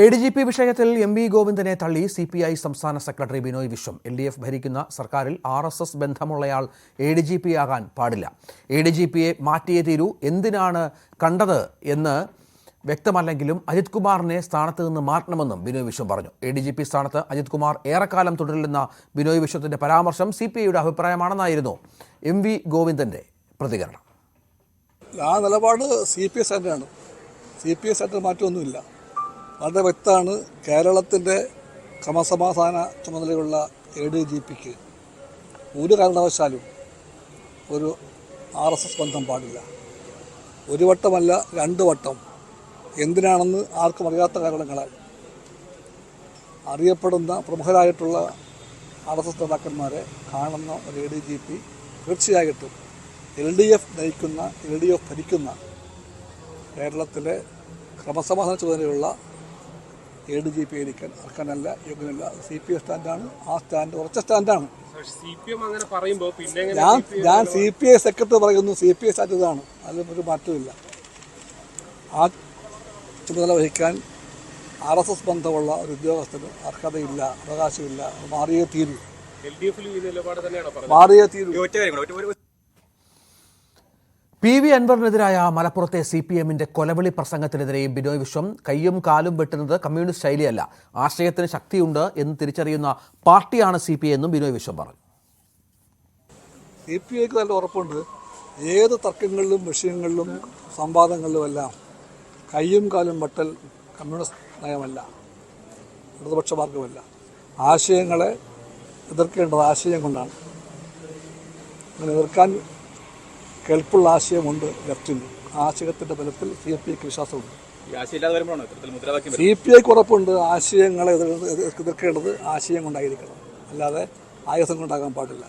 A D G P വിഷയത്തിൽ M V ഗോവിന്ദനെ തള്ളി സി പി ഐ സംസ്ഥാന secretary Binoy Viswam. L D F ഭരിക്കുന്ന സർക്കാരിൽ ആർ എസ് എസ് ബന്ധമുള്ളയാൾ എ ഡി ജി പി ആകാൻ പാടില്ല. എ ഡി ജി പിയെ മാറ്റിയേ തീരൂ. എന്തിനാണ് കണ്ടത് എന്ന് വ്യക്തമല്ലെങ്കിലും അജിത് കുമാറിനെ സ്ഥാനത്ത് നിന്ന് മാറ്റണമെന്നും ബിനോയ് വിശ്വം പറഞ്ഞു. എ ഡി ജി പി സ്ഥാനത്ത് അജിത് കുമാർ ഏറെക്കാലം തുടരില്ലെന്ന ബിനോയ് വിശ്വത്തിന്റെ പരാമർശം സി പി ഐയുടെ അഭിപ്രായമാണെന്നായിരുന്നു എം വി ഗോവിന്ദന്റെ പ്രതികരണം. ആ നിലപാട് സി പി എസ് ആണ് സി പി എസ് ആയിട്ട് മാറ്റമൊന്നുമില്ല. വളരെ വ്യക്തമാണ് കേരളത്തിന്റെ ക്രമസമാധാന ചുമതലയുള്ള എ ഡി ജി പിക്ക് ഒരു കാരണവശാലും ഒരു ആർ എസ് എസ് ബന്ധം പാടില്ല. ഒരു വട്ടമല്ല രണ്ട് വട്ടം. എന്തിനാണെന്ന് ആർക്കും അറിയാത്ത കാരണങ്ങളാൽ അറിയപ്പെടുന്ന പ്രമുഖരായിട്ടുള്ള ആർ എസ് എസ് നേതാക്കന്മാരെ കാണുന്ന ഒരു എ ഡി ജി പി തീർച്ചയായിട്ടും എൽ ഡി എഫ് നയിക്കുന്ന എൽ ഡി എഫ് ഭരിക്കുന്ന കേരളത്തിലെ ക്രമസമാധാന ചുമതലയുള്ള എ ഡി ജി പി ആയിരിക്കാൻ ആർക്കാനല്ല യോഗ്യനല്ല. സി പി എം സ്റ്റാൻഡാണ് ആ സ്റ്റാൻഡ് ഉറച്ച സ്റ്റാൻഡാണ്. ഞാൻ ഞാൻ സി പി ഐ സെക്രട്ടറി പറയുന്നു. സി പി ഐ സ്റ്റാൻഡ് ഇതാണ് അതിൽ ഒരു മാറ്റമില്ല ആ ചുമതല വഹിക്കാൻ ആർ എസ് എസ് ബന്ധമുള്ള ഒരു ഉദ്യോഗസ്ഥന് അർഹതയില്ല അവകാശമില്ല. മാറിയേ തീരൂ. എൽ ഡി എഫിൽ ഈ നിലപാട് തന്നെയാണ് പറഞ്ഞത്? മാറിയേ തീരൂ. പി വി അൻവറിനെതിരായ മലപ്പുറത്തെ സി പി എമ്മിന്റെ കൊലവിളി പ്രസംഗത്തിനെതിരെയും ബിനോയ് വിശ്വം കയ്യും കാലും വെട്ടുന്നത് കമ്മ്യൂണിസ്റ്റ് ശൈലിയല്ല. ആശയത്തിന് ശക്തിയുണ്ട് എന്ന് തിരിച്ചറിയുന്ന പാർട്ടിയാണ് സി പി ഐ എന്നും ബിനോയ് വിശ്വം പറഞ്ഞു. സി പി ഐക്ക് നല്ല ഉറപ്പുണ്ട്. ഏത് തർക്കങ്ങളിലും വിഷയങ്ങളിലും സംവാദങ്ങളിലും എല്ലാം കയ്യും കാലും വെട്ടൽ കമ്മ്യൂണിസ്റ്റ് നയമല്ല. ഇടതുപക്ഷ മാർഗമല്ല ആശയങ്ങളെ എതിർക്കേണ്ടത് ആശയം കൊണ്ടാണ്. അങ്ങനെ എതിർക്കാൻ കേൾപ്പുള്ള ആശയമുണ്ട് ലെഫ്റ്റിന്. ആശയത്തിന്റെ ആശയത്തിന്റെ ബലത്തിൽ സി പി ഐക്ക് വിശ്വാസമുണ്ട്. സി പി ഐക്ക് ഉറപ്പുണ്ട്. ആശയങ്ങളെ എതിർ എതിർക്കേണ്ടത് ആശയം കൊണ്ടായിരിക്കണം അല്ലാതെ ആയുധം കൊണ്ടാകാൻ പാടില്ല.